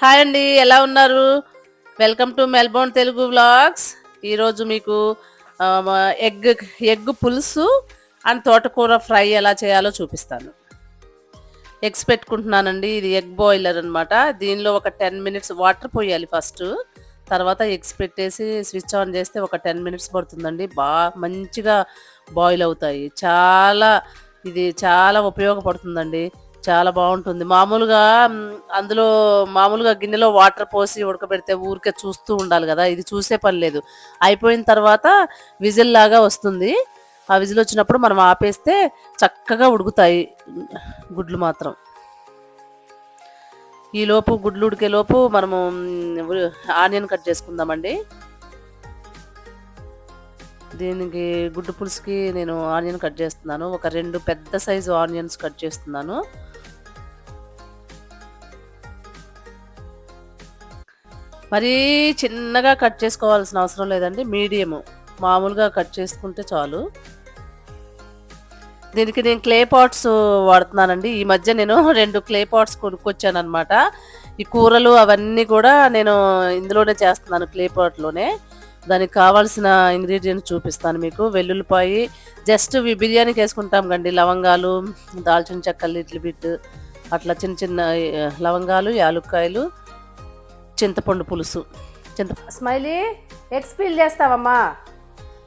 Hi అండి ఎలా ఉన్నారు? Welcome to Melbourne Telugu vlogs ఈరోజు మీకు ఎగ్ ఎగ్ పులుసు అండ్ తోటకూర ఫ్రై ఎలా చేయాలో చూపిస్తాను. ఎగ్స్ పెట్టుకుంటున్నానండి ఇది ఎగ్ బాయిలర్ అనమాట దీనిలో ఒక టెన్ మినిట్స్ వాటర్ పోయాలి ఫస్ట్ తర్వాత ఎగ్స్ పెట్టేసి స్విచ్ ఆన్ చేస్తే ఒక టెన్ మినిట్స్ పడుతుందండి. బాగా మంచిగా బాయిల్ అవుతాయి. చాలా ఇది చాలా ఉపయోగపడుతుందండి. చాలా బాగుంటుంది. మామూలుగా అందులో మామూలుగా గిన్నెలో వాటర్ పోసి ఉడకబెడితే ఊరికే చూస్తూ ఉండాలి కదా ఇది చూసే పని లేదు. అయిపోయిన తర్వాత విజిల్ లాగా వస్తుంది. ఆ విజిల్ వచ్చినప్పుడు మనం ఆపేస్తే చక్కగా ఉడుకుతాయి గుడ్లు మాత్రం. ఈలోపు గుడ్లు ఉడికే లోపు మనము ఆనియన్ కట్ చేసుకుందామండి. దీనికి గుడ్డు పులుసుకి నేను ఆనియన్ కట్ చేస్తున్నాను. ఒక రెండు పెద్ద సైజు ఆనియన్స్ కట్ చేస్తున్నాను. మరీ చిన్నగా కట్ చేసుకోవాల్సిన అవసరం లేదండి. మీడియము. మామూలుగా కట్ చేసుకుంటే చాలు. దీనికి నేను క్లే పాట్స్ వాడుతున్నానండి. ఈ మధ్య నేను రెండు క్లే పాట్స్ కొనుక్కొచ్చాను అనమాట ఈ కూరలు అవన్నీ కూడా నేను ఇందులోనే చేస్తున్నాను క్లే పాట్లోనే. దానికి కావాల్సిన ఇంగ్రీడియంట్స్ చూపిస్తాను మీకు వెల్లుల్లిపాయి జస్ట్ బిర్యానీకి వేసుకుంటాం కండి లవంగాలు దాల్చిన చెక్క లిటిల్ బిట్ అట్లా చిన్న చిన్న లవంగాలు యాలుక్కాయలు చింతపండు పులుసు చింత స్మైలీ ఎగ్స్ పీల్ చేస్తావమ్మా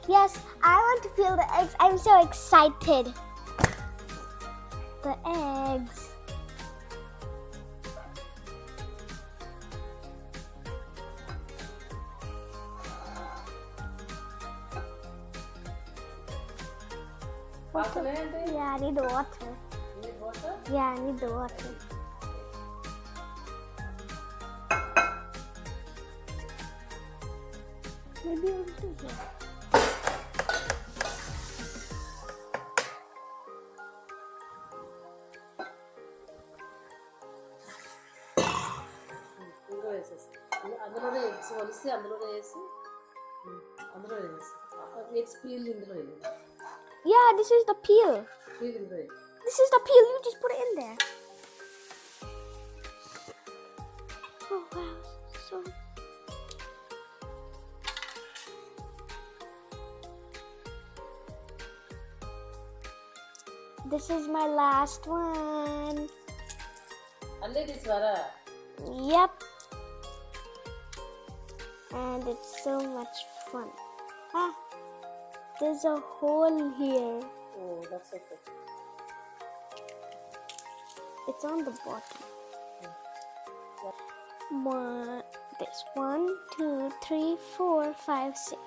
Yes, I want to feel the eggs. I'm so excited. The eggs. Yeah, I need the water. Yeah, I need the water. Maybe I'll do వేసేసి అందులోనే ఎగ్స్ వలిసి అందులోనే వేసి అందులో వేసి ఎగ్స్ పీల్ ఇందులో వేయాలి Yeah, this is the peel. This is the peel. You just put it in there. Oh wow, so. This is my last one. Only this one. Yep. And it's so much fun. Ah, there's a hole here. Oh that's okay It's on the bottom. One, this one, two, three, four, five, six.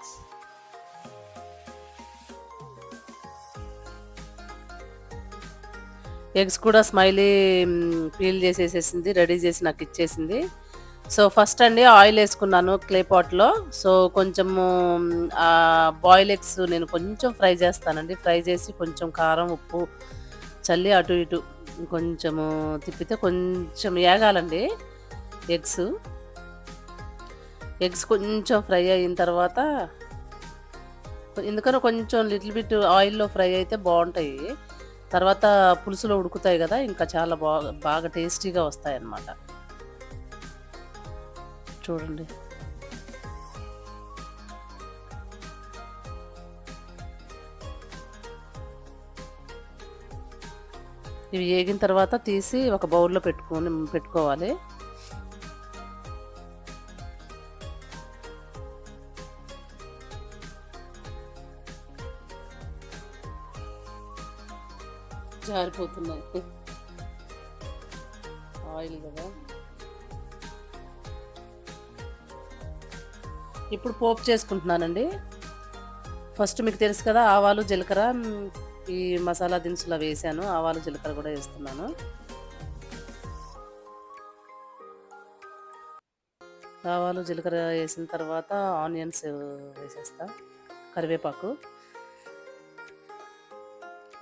Eggs కూడా Smiley peel చేసేసేసింది ready చేసి నాకు ఇచ్చేసింది so first అండి oil వేసుకున్నాను clay పాట్లో. So కొంచెము boil eggs నేను కొంచెం ఫ్రై చేస్తానండి. ఫ్రై చేసి కొంచెం కారం ఉప్పు చల్లి అటు ఇటు కొంచెము తిప్పితే కొంచెం ఏగాలండి ఎగ్స్. ఎగ్స్ కొంచెం ఫ్రై అయిన తర్వాత ఎందుకనో కొంచెం లిటిల్ బిట్ ఆయిల్లో ఫ్రై అయితే బాగుంటాయి. తర్వాత పులుసులో ఉడుకుతాయి కదా ఇంకా చాలా బాగా బాగా టేస్టీగా వస్తాయి అన్నమాట చూడండి. ఇవి వేగిన తర్వాత తీసి ఒక బౌల్లో పెట్టుకొని పెట్టుకోవాలి. జారిపోతున్నాయి. ఆయిల్ కదా. ఇప్పుడు పోపు చేసుకుంటున్నానండి. ఫస్ట్ మీకు తెలుసు కదా ఆవాలు జీలకర్ర ఈ మసాలా దినుసులు వేసాను. ఆవాలు జీలకర్ర కూడా వేస్తున్నాను. ఆవాలు జీలకర్ర వేసిన తర్వాత ఆనియన్స్ వేసేస్తా. కరివేపాకు.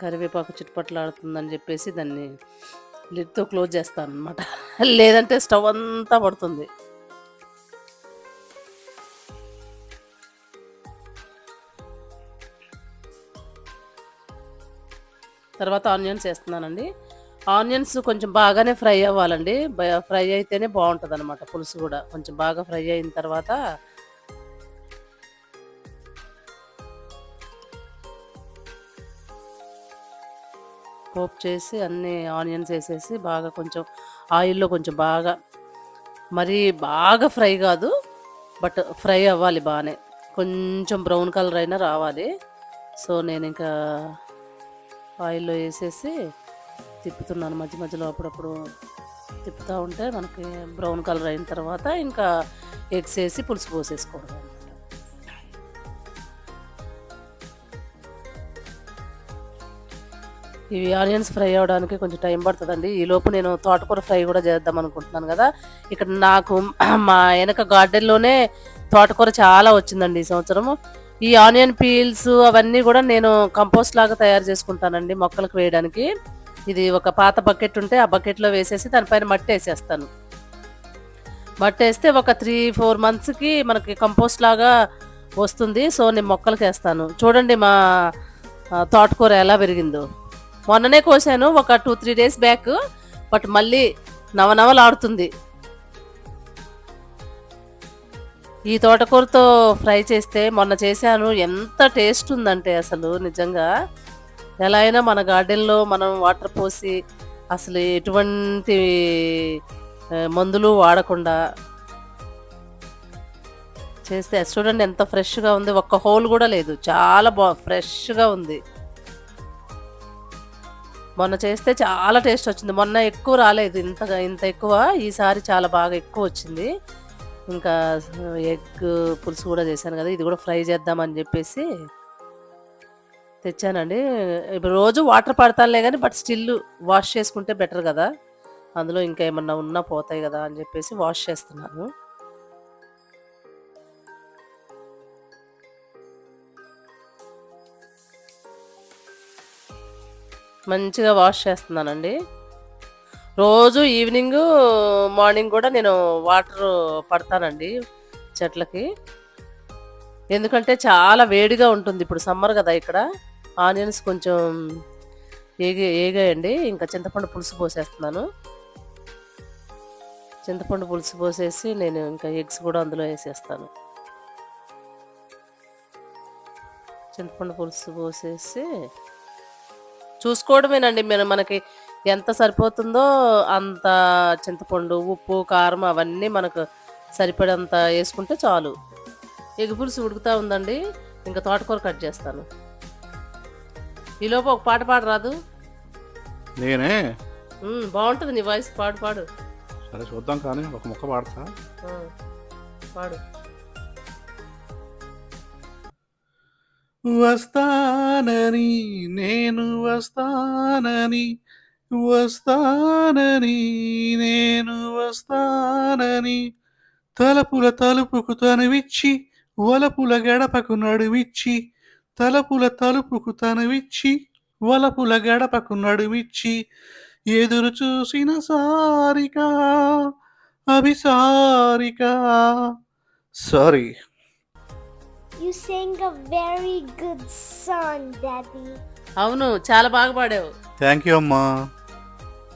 కరివేపాకు చుట్టుపట్లాడుతుందని చెప్పేసి దాన్ని లిడ్తో క్లోజ్ చేస్తాను అనమాట లేదంటే స్టవ్ అంతా పడుతుంది. తర్వాత ఆనియన్స్ వేస్తున్నానండి. ఆనియన్స్ కొంచెం బాగానే ఫ్రై అవ్వాలండి. ఫ్రై అయితేనే బాగుంటుంది అనమాట పులుసు కూడా. కొంచెం బాగా ఫ్రై అయిన తర్వాత పోపు చేసి అన్ని ఆనియన్స్ వేసేసి బాగా కొంచెం ఆయిల్లో కొంచెం బాగా మరీ బాగా ఫ్రై కాదు బట్ ఫ్రై అవ్వాలి బాగానే. కొంచెం బ్రౌన్ కలర్ అయినా రావాలి. సో నేను ఇంకా ఆయిల్లో వేసేసి తిప్పుతున్నాను మధ్య మధ్యలో అప్పుడప్పుడు తిప్పుతూ ఉంటే మనకి బ్రౌన్ కలర్ అయిన తర్వాత ఇంకా ఎగ్స్ వేసి పులుసు పోసేసుకోవడం ఇవి ఆనియన్స్ ఫ్రై అవ్వడానికి కొంచెం టైం పడుతుందండి. ఈ లోపు నేను తోటకూర ఫ్రై కూడా చేద్దాం అనుకుంటున్నాను కదా. ఇక్కడ నాకు మా వెనక గార్డెన్లోనే తోటకూర చాలా వచ్చిందండి ఈ సంవత్సరము. ఈ ఆనియన్ పీల్స్ అవన్నీ కూడా నేను కంపోస్ట్ లాగా తయారు చేసుకుంటానండి మొక్కలకు వేయడానికి. ఇది ఒక పాత బకెట్ ఉంటే ఆ బకెట్లో వేసేసి దానిపైన మట్టి వేసేస్తాను. మట్టి వేస్తే ఒక త్రీ ఫోర్ మంత్స్కి మనకి కంపోస్ట్ లాగా వస్తుంది. సో నేను మొక్కలకి వేస్తాను. చూడండి మా తోటకూర ఎలా పెరిగిందో. మొన్ననే కోసాను ఒక two three days back. But మళ్ళీ నవనవలాడుతుంది. ఈ తోటకూరతో ఫ్రై చేస్తే మొన్న చేశాను. ఎంత టేస్ట్ ఉందంటే అసలు నిజంగా. ఎలా అయినా మన గార్డెన్లో మనం వాటర్ పోసి అసలు ఎటువంటి మందులు వాడకుండా చేస్తే చూడండి ఎంత ఫ్రెష్గా ఉంది. ఒక్క హోల్ కూడా లేదు. చాలా బా ఫ్రెష్గా ఉంది. మొన్న చేస్తే చాలా టేస్ట్ వచ్చింది. మొన్న ఎక్కువ రాలేదు. ఇంతగా ఇంత ఎక్కువ. ఈసారి చాలా బాగా ఎక్కువ వచ్చింది. ఇంకా ఎగ్ పులుసు కూడా చేశాను కదా ఇది కూడా ఫ్రై చేద్దామని చెప్పేసి తెచ్చానండి. ఇప్పుడు రోజు వాటర్ పడతానులే కానీ బట్ స్టిల్ వాష్ చేసుకుంటే బెటర్ కదా. అందులో ఇంకా ఏమన్నా ఉన్నా పోతాయి కదా అని చెప్పేసి వాష్ చేస్తున్నాను. మంచిగా వాష్ చేస్తున్నానండి. రోజు ఈవినింగ్ మార్నింగ్ కూడా నేను వాటర్ పడతానండి చెట్లకి. ఎందుకంటే చాలా వేడిగా ఉంటుంది ఇప్పుడు సమ్మర్ కదా ఇక్కడ. ఆనియన్స్ కొంచెం ఏగి ఏగాయండి. ఇంకా చింతపండు పులుసు పోసేస్తున్నాను. చింతపండు పులుసు పోసేసి నేను ఇంకా ఎగ్స్ కూడా అందులో వేసేస్తాను. చింతపండు పులుసు పోసేసి చూసుకోవడమేనండి. మన మనకి ఎంత సరిపోతుందో అంత చింతపండు ఉప్పు కారం అవన్నీ మనకు సరిపడంత వేసుకుంటే చాలు. ఎగ్ పులుసు ఉడుకుతా ఉందండి ఇంకా తోటకూర కట్ చేస్తాను. ఈలోపు ఒక పాట పాడరాదు? నేనే? ఉమ్, బాగుంటుంది నీ వాయిస్ పాడు పాడు. సరే చూద్దాం కానీ ఒక ముక్క పాడతా. పాడు. వస్తానని నేను వస్తానని వస్తానని నేను వస్తానని తలపుల తలుపుకు తనువిచ్చి వలపుల గడపకు నడుమిచ్చి తలపుల తలుపుకు తనువిచ్చి వలపుల గడపకు నడుమిచ్చి ఎదురు చూసిన సారిక Abhisarika. Sorry You sang a very good song, Daddy. అవును చాలా బాగా పాడావు. థ్యాంక్ యూ అమ్మా.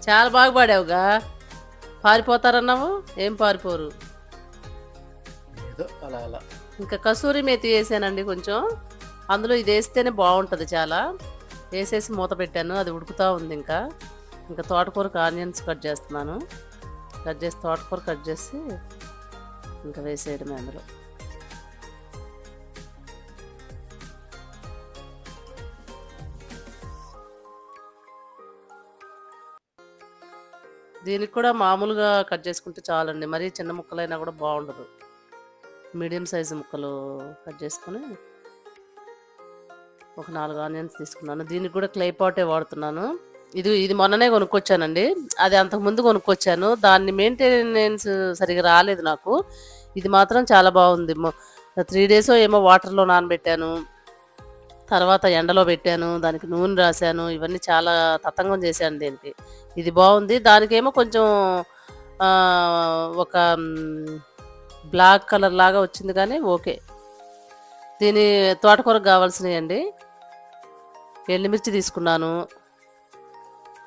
చాలా బాగా పాడావుగా. పారిపోతారన్నావు? ఏం పారిపోరు? ఏదో అలా అలా. ఇంకా కసూరి మేతి వేసానండి కొంచెం. అందులో ఇది వేస్తేనే బాగుంటుంది చాలా. వేసేసి మూత పెట్టాను అది ఉడుకుతూ ఉంది ఇంకా. ఇంకా తోటకూరకు ఆనియన్స్ కట్ చేస్తున్నాను. కట్ చేసి తోటకూర కట్ చేసి ఇంకా వేసేయడమే అందులో. దీనికి కూడా మామూలుగా కట్ చేసుకుంటే చాలండి. మరీ చిన్న ముక్కలైనా కూడా బాగుండదు. మీడియం సైజు ముక్కలు కట్ చేసుకొని ఒక నాలుగు ఆనియన్స్ తీసుకున్నాను. దీనికి కూడా క్లే పాటే వాడుతున్నాను. ఇది ఇది మొన్ననే కొనుక్కొచ్చానండి. అది అంతకుముందు కొనుక్కొచ్చాను. దాన్ని మెయింటెనెన్స్ సరిగా రాలేదు నాకు. ఇది మాత్రం చాలా బాగుంది. త్రీ డేస్ ఏమో వాటర్లో నానబెట్టాను. తర్వాత ఎండలో పెట్టాను దానికి నూనె రాశాను ఇవన్నీ చాలా తతంగం చేశాను దీనికి. ఇది బాగుంది. దానికేమో కొంచెం ఒక బ్లాక్ కలర్ లాగా వచ్చింది కానీ ఓకే. దీని తోటకూరకు కావాల్సినవి అండి ఎండుమిర్చి తీసుకున్నాను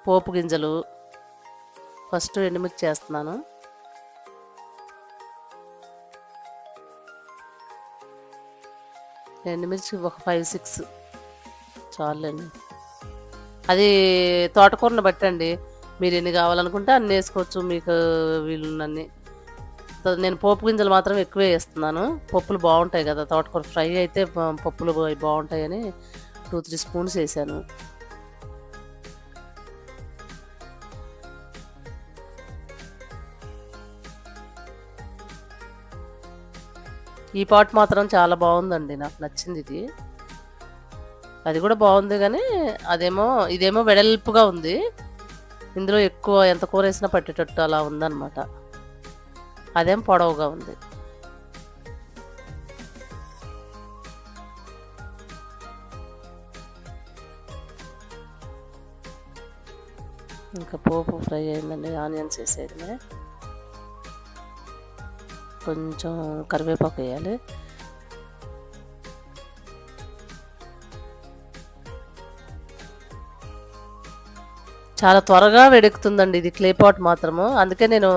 పోపు గింజలు. ఫస్ట్ ఎండుమిర్చి చేస్తున్నాను. ఎండుమిర్చి ఒక ఫైవ్ సిక్స్ చాలండి అది తోటకూరను బట్టండి. మీరు ఎన్ని కావాలనుకుంటే అన్ని వేసుకోవచ్చు మీకు వీలున్నన్ని. నేను పోపు గింజలు మాత్రం ఎక్కువే వేస్తున్నాను. పప్పులు బాగుంటాయి కదా తోటకూర ఫ్రై అయితే పప్పులు బాగుంటాయని టూ త్రీ స్పూన్స్ వేసాను. ఈ పాట్ మాత్రం చాలా బాగుందండి నాకు నచ్చింది ఇది. అది కూడా బాగుంది కానీ అదేమో ఇదేమో వెడల్పుగా ఉంది. ఇందులో ఎక్కువ ఎంత కూర వేసినా పట్టేటట్టు అలా ఉందన్నమాట. అదేం పొడవుగా ఉంది. ఇంకా పోపు ఫ్రై అయిందండి ఆనియన్స్ వేసేది కొంచెం కరివేపాకు వేయాలి. చాలా త్వరగా వేడెక్కుతుందండి ఇది క్లే పాట్ మాత్రము. అందుకే నేను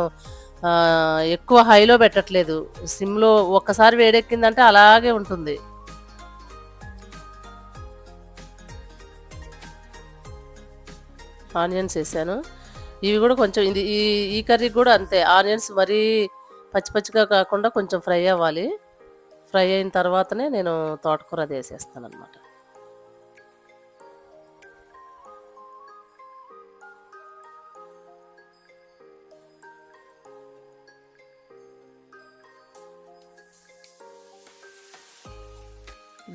ఎక్కువ హైలో పెట్టట్లేదు. సిమ్లో ఒక్కసారి వేడెక్కిందంటే అలాగే ఉంటుంది. ఆనియన్స్ వేసాను. ఇవి కూడా కొంచెం ఇది ఈ ఈ కర్రీ కూడా అంతే. ఆనియన్స్ మరీ పచ్చి పచ్చిగా కాకుండా కొంచెం ఫ్రై అవ్వాలి. ఫ్రై అయిన తర్వాతనే నేను తోటకూర అది వేసేస్తాను అనమాట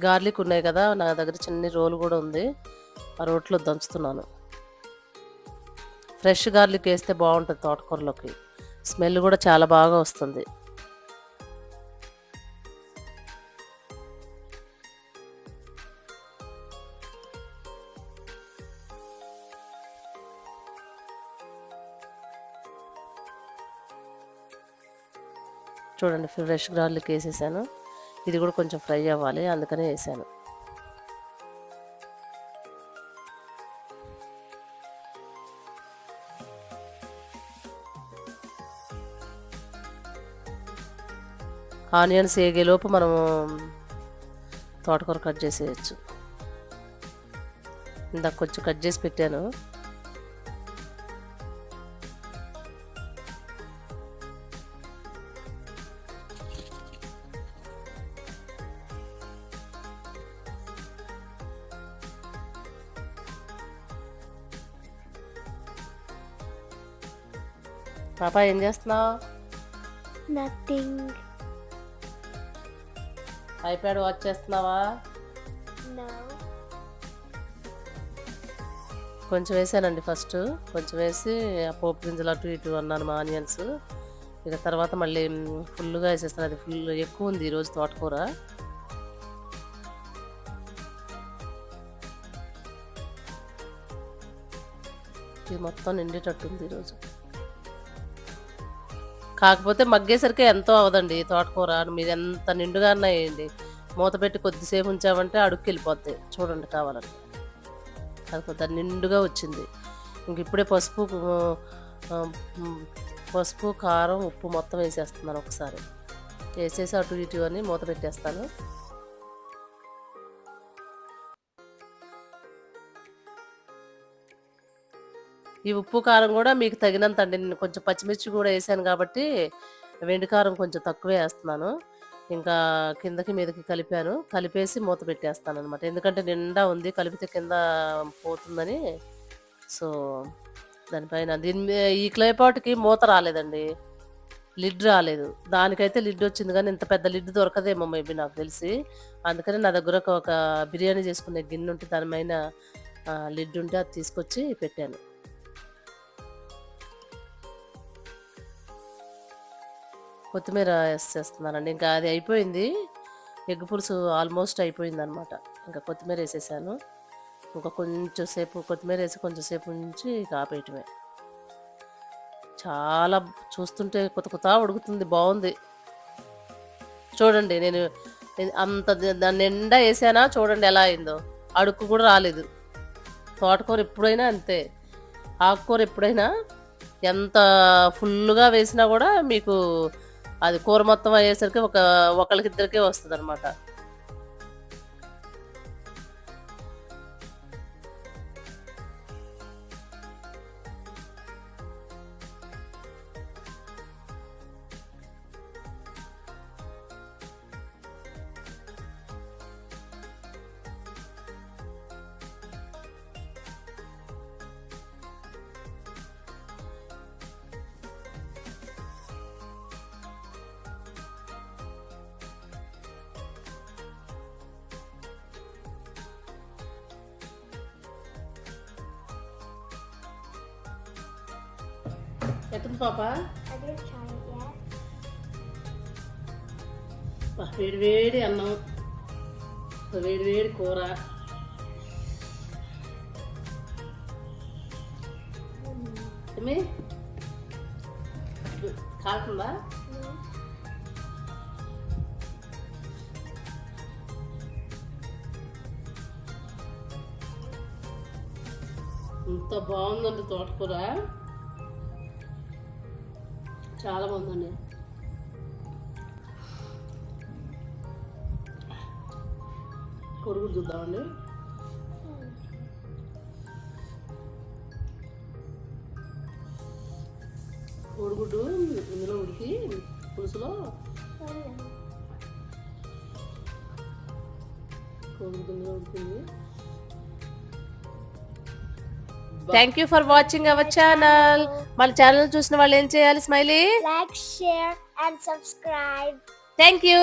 గార్లిక్ ఉన్నాయి కదా నా దగ్గర చిన్న రోలు కూడా ఉంది. ఆ రోట్లో దంచుతున్నాను. ఫ్రెష్ గార్లిక్ వేస్తే బాగుంటుంది తోటకూరలోకి. స్మెల్ కూడా చాలా బాగా వస్తుంది. చూడండి ఫ్రెష్ గార్లిక్ వేసేసాను. ఇది కూడా కొంచెం ఫ్రై అవ్వాలి అందుకనే వేసాను. ఆనియన్స్ వేగేలోపు మనము తోటకూర కట్ చేసేయచ్చు. ఇందాక కొంచెం కట్ చేసి పెట్టాను. పాప ఏం చేస్తున్నావు? నథింగ్ ఐప్యాడ్ వాచ్ చేస్తున్నావా. కొంచెం వేసానండి ఫస్ట్. కొంచెం వేసి ఆ పోపు గింజలు అటు ఇటు అన్నాను మా ఆనియన్స్. ఇక తర్వాత మళ్ళీ ఫుల్గా వేసేస్తాను. అది ఫుల్ ఎక్కువ ఉంది ఈరోజు తోటకూర. ఇది మొత్తం నిండేటట్టుంది ఈరోజు. కాకపోతే మగ్గేసరికి ఎంతో అవదండి తోటకూర. మీరు ఎంత నిండుగా వేయండి. మూత పెట్టి కొద్దిసేపు ఉంచామంటే అడుక్కి వెళ్ళిపోద్ది చూడండి కావాలంటే. అది కొంత నిండుగా వచ్చింది. ఇంక ఇప్పుడే పసుపు పసుపు కారం ఉప్పు మొత్తం వేసేస్తున్నాను ఒకసారి. వేసేసి అటు ఇటు అని మూత పెట్టేస్తాను. ఈ ఉప్పు కారం కూడా మీకు తగినంత అండి నేను కొంచెం పచ్చిమిర్చి కూడా వేసాను కాబట్టి వెండి కారం కొంచెం తక్కువే వేస్తున్నాను. ఇంకా కిందకి మీదకి కలిపాను. కలిపేసి మూత పెట్టేస్తాను అనమాట ఎందుకంటే నిండా ఉంది కలిపితే కింద పోతుందని. సో దానిపైన దీని ఈ క్లేపాట్కి మూత రాలేదండి. లిడ్ రాలేదు. దానికైతే లిడ్ వచ్చింది కానీ ఇంత పెద్ద లిడ్ దొరకదేమో మేబీ నాకు తెలిసి. అందుకని నా దగ్గర ఒక- బిర్యానీ చేసుకునే గిన్నె ఉంటే దానిపైన లిడ్ ఉంటే అది తీసుకొచ్చి పెట్టాను. కొత్తిమీర వేసేస్తున్నానండి ఇంకా అది అయిపోయింది. ఎగ్ పులుసు ఆల్మోస్ట్ అయిపోయింది అనమాట ఇంకా కొత్తిమీర వేసేసాను. ఇంకా కొంచెం సేపు కొత్తిమీర వేసి కొంచెం సేపు ఉంచి కాపేయటమే. చాలా చూస్తుంటే కొత్త కొత్త ఉడుకుతుంది. బాగుంది. చూడండి నేను అంత దాని నిండా వేసానా? చూడండి ఎలా అయిందో. అడుక్కు కూడా రాలేదు. తోటకూర ఎప్పుడైనా అంతే. ఆకుకూర ఎప్పుడైనా ఎంత ఫుల్గా వేసినా కూడా మీకు అది కూర మొత్తం అయ్యేసరికి ఒక ఒకరికిద్దరికే వస్తుంది అనమాట ఎత్తుంది పాప? వేడి వేడి అన్నం. వేడి వేడి కూర. కాలుతుందా? ఇంత బాగుందండి తోటకూర. చాలా బాగుందండి కొడుకు చూద్దామండి. కోడిగుడ్డు ఇందులో ఉడికి పులుసులో కోడిగుడ్డు ఇందులో ఉడికింది. Thank you for watching our channel మన ఛానల్ చూసిన వాళ్ళు ఏం చేయాలి Smiley Like, share, and subscribe. Thank you